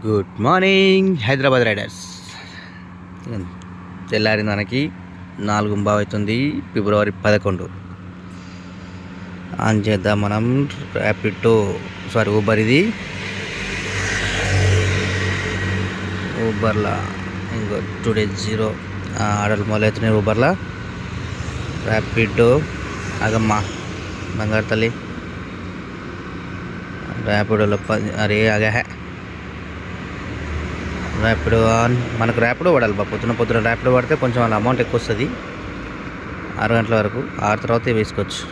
Good morning Hyderabad riders తెల్లారి మనకి నాలుగు బావ్ అవుతుంది ఫిబ్రవరి పదకొండు. ఆన్ చేద్దాం మనం ర్యాపిడో సారీ ఊబర్ ఇది. ఊబర్లా ఇంకో టుడే జీరో ఆర్డర్లు మొదలవుతున్నాయి ఊబర్లా ర్యాపిడో అగమ్మా బంగారు తల్లి. ర్యాపిడోలో పది అరే అగహే ర్యాపిడో ఆన్. మనకు ర్యాపిడో పడాలి బా పొద్దున పొద్దున ర్యాపిడో పడితే కొంచెం అలా అమౌంట్ ఎక్కువ వస్తుంది. ఆరు గంటల వరకు. ఆరు తర్వాత వేసుకోవచ్చు.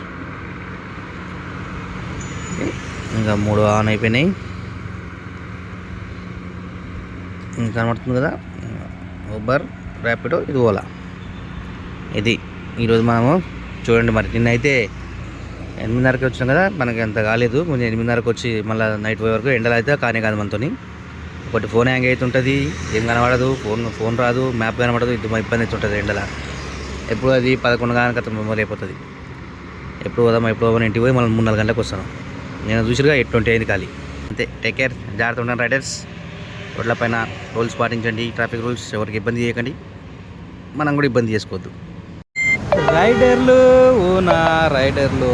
ఇంకా మూడు ఆన్ అయిపోయినాయి. ఇంకా కనబడుతుంది కదా? ఊబర్ ర్యాపిడో ఇది ఓలా ఇది. ఈరోజు మనము చూడండి మరి. నిన్న అయితే ఎనిమిదిన్నరకి వచ్చాం కదా. మనకి అంత కాలేదు. కొంచెం ఎనిమిదిన్నరకు వచ్చి మళ్ళీ నైట్ పోయే వరకు ఎండలు అయితే కానీ కాదు మనతోని. ఒకటి ఫోన్ హ్యాంగ్ అవుతుంటుంది ఏం కనబడదు ఫోన్ ఫోన్ రాదు మ్యాప్ కనబడదు ఇది ఇబ్బంది అవుతుంటుంది ఎండల. ఎప్పుడు అది పదకొండు గంటల కథ మెమరీ అయిపోతుంది. ఎప్పుడు పోదాం ఎప్పుడు పోదాం ఇంటికి పోయి మళ్ళీ మూడు నాలుగు గంటలకు వస్తాను. నేను చూసిగా ఎయిట్ ట్వంటీ అయింది ఖాళీ. అంతే టేక్ కేర్ జాగ్రత్త ఉంటాను రైడర్స్. రోడ్ల పైన రూల్స్ పాటించండి ట్రాఫిక్ రూల్స్ ఎవరికి ఇబ్బంది చేయకండి మనం కూడా ఇబ్బంది చేసుకోవద్దు. రైడర్లు ఊనా రైడర్లు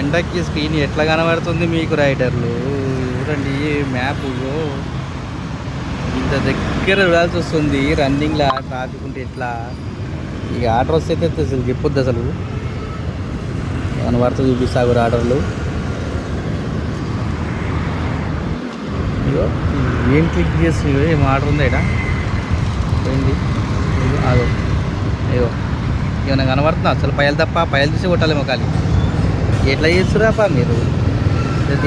ఎండకి స్క్రీన్ ఎట్లా కనబడుతుంది మీకు రైడర్లు? చూడండి మ్యాప్ ఇంత దగ్గర చూడాల్సి వస్తుంది. రన్నింగ్లా ట్రాఫిక్ ఉంటే ఎట్లా? ఇక ఆర్డర్ వస్తే అయితే అసలు చెప్పొద్దు అసలు. కనబడుతూ చూపిస్తాగు ఆర్డర్లు ఇగో ఏం క్లిక్ చేసి ఏం ఆర్డర్ ఉందా ఇక్కడ? పోయింది అదో అయ్యో ఏమైనా కనబడుతుందా? అసలు పైలు తప్ప పైలు చూసి కొట్టాలి ఖాళీ. ఎట్లా చేస్తురాపా మీరు?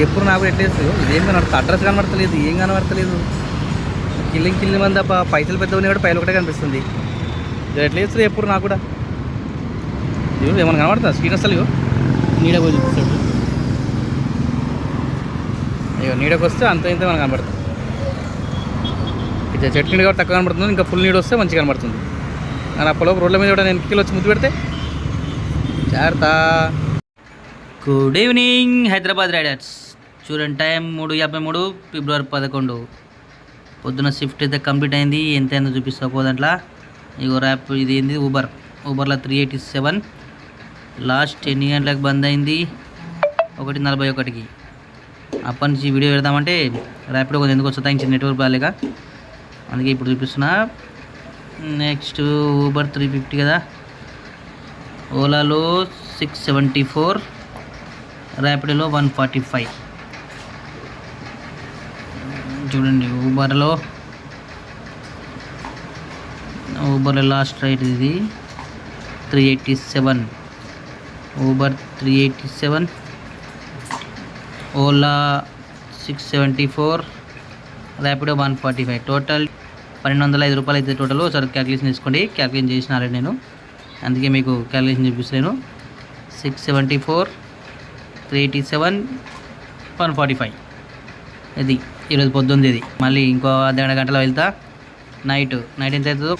ఎప్పుడు నాకు ఎట్లా చేస్తారు ఇదేం కనబడుతుంది? అడ్రస్ కనబడతలేదు ఏం కనబడతలేదు? కిల్లింగ్ కిల్లింగ్ మంది తప్ప పైసలు పెద్ద ఉన్నాయి కూడా పైలు ఒకటే కనిపిస్తుంది. ఇది ఎట్లా చేస్తారు ఎప్పుడు నాకు కూడా. ఇగో ఏమైనా కనబడుతుందా? స్క్రీన్ అసలు ఇగో నీడ పోయి చూపిస్తాడు. అయ్యో నీడకు వస్తే అంత ఇంత మనకు కనబడుతుంది. ఇక చెట్టు నీడ కాబట్టి తక్కువ కనబడుతుంది ఇంకా ఫుల్ నీడ వస్తే మంచిగా కనబడుతుంది. కానీ అప్పలో రోడ్ల మీద కూడా నేను కిలో వచ్చి ముద్దు పెడితే? జాగ్రత్త. గుడ్ ఈవినింగ్ హైదరాబాద్ రైడర్స్ చూడండి టైం మూడు యాభై మూడు ఫిబ్రవరి పదకొండు. పొద్దున షిఫ్ట్ అయితే కంప్లీట్ అయింది. ఎంత అయిందో చూపిస్తా దాంట్లో. ఇగో ర్యాప్ ఇది ఏంది? ఊబర్ ఊబర్లో త్రీ ఎయిటీ సెవెన్ లాస్ట్ ఎన్ని గంటలకు బంద్ అయింది? ఒకటి నలభై ఒకటికి. అప్పటి నుంచి వీడియో పెడదామంటే ర్యాపిడో కొంచెం ఎందుకు వస్తుంది ఇంక నెట్వర్క్ బాగాలేక. అందుకే ఇప్పుడు చూపిస్తున్నా. నెక్స్ట్ ఊబర్ త్రీ ఫిఫ్టీ కదా. ఓలాలో సిక్స్ సెవెంటీ ఫోర్ ర్యాపిడోలో వన్ ఫార్టీ ఫైవ్ చూడండి ఊబర్లో ఊబర్లో లాస్ట్ రైట్ ఇది. Three eighty seven Uber three eighty seven Ola six seventy four Rapido one forty five total పన్నెండు వందల ఐదు రూపాయలు అయితే టోటల్ ఒకసారి క్యాలిక్యులేషన్ తీసుకోండి. క్యాలిక్యులేషన్ చేసిన ఆల్రెడీ నేను. అందుకే మీకు క్యాలిక్యులేషన్ చూపిస్తాను six seventy four three eighty seven one forty five ఇది. ఈరోజు పొద్దుంది ఇది. మళ్ళీ ఇంకో అర్ధగంట గంటలో వెళ్తా. నైట్ నైట్ ఎంత అవుతుందో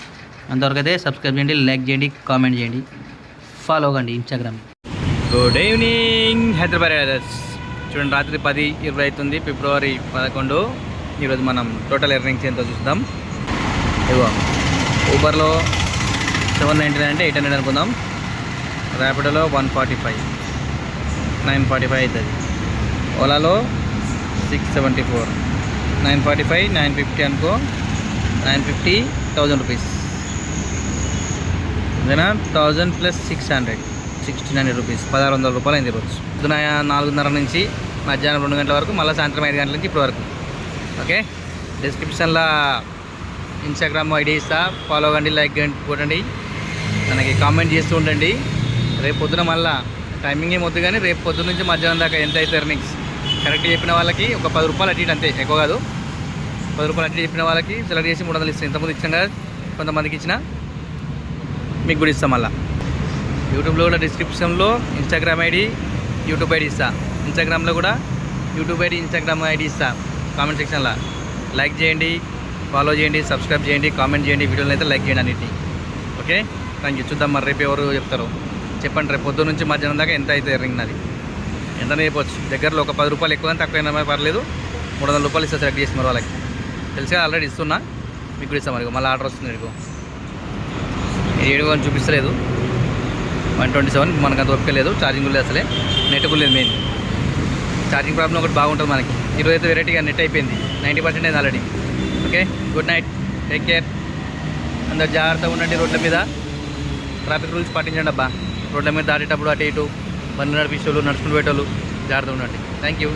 అంతవరకు అయితే సబ్స్క్రైబ్ చేయండి లైక్ చేయండి కామెంట్ చేయండి. ఫాలో అవ్వండి Instagram good evening Hyderabad riders చూడండి రాత్రి పది ఇరవై అవుతుంది ఫిబ్రవరి పదకొండు. ఈరోజు మనం టోటల్ ఎర్నింగ్స్ ఎంతో చూద్దాం. ఇగో ఊబర్లో సెవెన్ నైంటీ నైన్ అంటే ఎయిట్ హండ్రెడ్ అనుకుందాం. ర్యాపిడోలో one forty five nine forty five అవుతుంది. ఓలాలో six seventy four nine forty five nine fifty అనుకో నైన్ ఫిఫ్టీ థౌజండ్ రూపీస్. ఇదేనా thousand plus six hundred sixteen hundred rupees పదహారు వందల రూపాయలు అయింది రోజు పొద్దున నాలుగున్నర నుంచి మధ్యాహ్నం రెండు గంటల వరకు మళ్ళీ సాయంత్రం ఐదు గంటల నుంచి ఇప్పటి వరకు. ఓకే? డిస్క్రిప్షన్లో ఇన్స్టాగ్రామ్ ఐడి ఇస్తా ఫాలో అవ్వండి లైక్ కొట్టండి మనకి కామెంట్ చేస్తూ ఉండండి. రేపు పొద్దున మళ్ళీ టైమింగ్ ఏమొద్దు కానీ రేపు పొద్దున నుంచి మధ్యాహ్నం దాకా ఎంత అవుతారు ఎర్నింగ్స్ కరెక్ట్ చెప్పిన వాళ్ళకి ఒక పది రూపాయలు అటు ఇటు అంతే ఎక్కువ కాదు. పది రూపాయలు అటు చెప్పిన వాళ్ళకి సెలెక్ట్ చేసి మూడు వందలు ఇస్తాను ఇంతకుముందు ఇచ్చాం కదా కొంతమందికి ఇచ్చిన. మీకు కూడా ఇస్తాం మళ్ళీ. యూట్యూబ్లో కూడా డిస్క్రిప్షన్లో ఇన్స్టాగ్రామ్ ఐడి యూట్యూబ్ ఐడి ఇస్తా. ఇన్స్టాగ్రామ్లో కూడా యూట్యూబ్ ఐడి ఇన్స్టాగ్రామ్ ఐడి ఇస్తా. కామెంట్ సెక్షన్లో. లైక్ చేయండి ఫాలో చేయండి సబ్స్క్రైబ్ చేయండి కామెంట్ చేయండి వీడియోలు అయితే లైక్ చేయండి అన్నిటిని. ఓకే? థ్యాంక్ యూ చూద్దాం మరి రేపు ఎవరు చెప్తారు. చెప్పండి రేపు పొద్దున్న నుంచి మధ్యాహ్నం దాకా ఎంత అయితే రింగ్ నాది. ఎంత చెప్పొచ్చు. దగ్గరలో ఒక పది రూపాయలు ఎక్కువ తక్కువ అయినా పర్లేదు. మూడు వందల రూపాయలు ఇస్తే సెలెక్ట్ చేసి మరి వాళ్ళకి. తెలిసి ఆల్రెడీ ఇస్తున్నా. మీకు కూడా ఇస్తాం మరి మళ్ళీ ఆర్డర్ వస్తుంది మీకు ఏడు అని చూపిస్తలేదు. వన్ ట్వంటీ సెవెన్ మనకు అంత ఓపిక లేదు. ఛార్జింగ్ కూడా లేదు అసలే. నెట్ కూడా లేదు మెయిన్. ఛార్జింగ్ ప్రాబ్లం ఒకటి బాగుంటుంది మనకి. ఈరోజు అయితే వెరైటీగా నెట్ అయిపోయింది. నైంటీ పర్సెంట్ అయింది already. Okay? Good night. Take care. అందరు జాగ్రత్తగా ఉండండి రోడ్ల మీద. ట్రాఫిక్ రూల్స్ పాటించండి అబ్బా. రోడ్ల మీద దాటేటప్పుడు అటు ఇటు. బండి నడిపించేవాళ్ళు నడుచుకుని పెట్టేవాళ్ళు జాగ్రత్తగా ఉండండి. Thank you